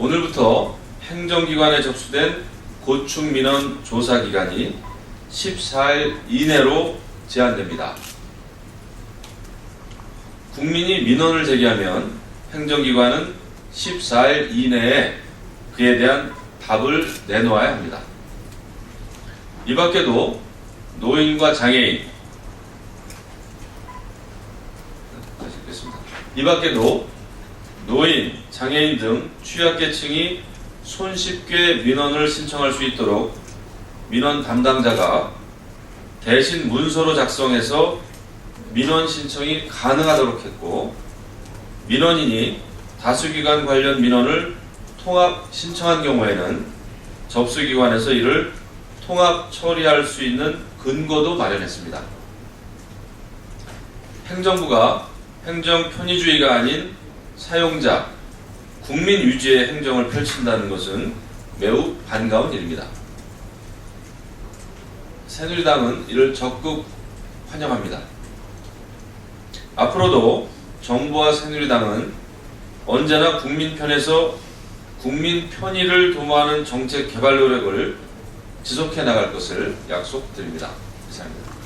오늘부터 행정기관에 접수된 고충 민원 조사 기간이 14일 이내로 제한됩니다. 국민이 민원을 제기하면 행정기관은 14일 이내에 그에 대한 답을 내놓아야 합니다. 이 밖에도 노인과 장애인, 다시 읽겠습니다. 이 밖에도 노인, 장애인 등 취약계층이 손쉽게 민원을 신청할 수 있도록 민원 담당자가 대신 문서로 작성해서 민원 신청이 가능하도록 했고 민원인이 다수기관 관련 민원을 통합 신청한 경우에는 접수기관에서 이를 통합 처리할 수 있는 근거도 마련했습니다. 행정부가 행정 편의주의가 아닌 사용자, 국민 유지의 행정을 펼친다는 것은 매우 반가운 일입니다. 새누리당은 이를 적극 환영합니다. 앞으로도 정부와 새누리당은 언제나 국민 편에서 국민 편의를 도모하는 정책 개발 노력을 지속해 나갈 것을 약속드립니다. 이상입니다.